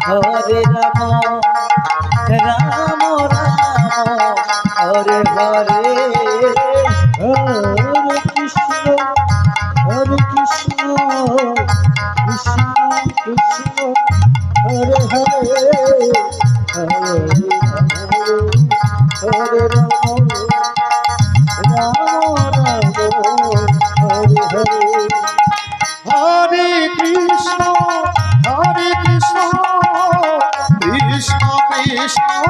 Hare Ram. Krishna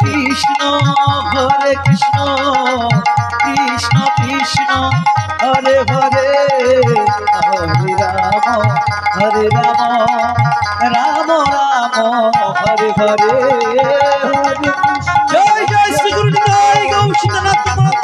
Krishna, Hare Krishna Krishna Krishna Hare Hare Hare Ram, Hare Hare Krishna Krishna Krishna Hare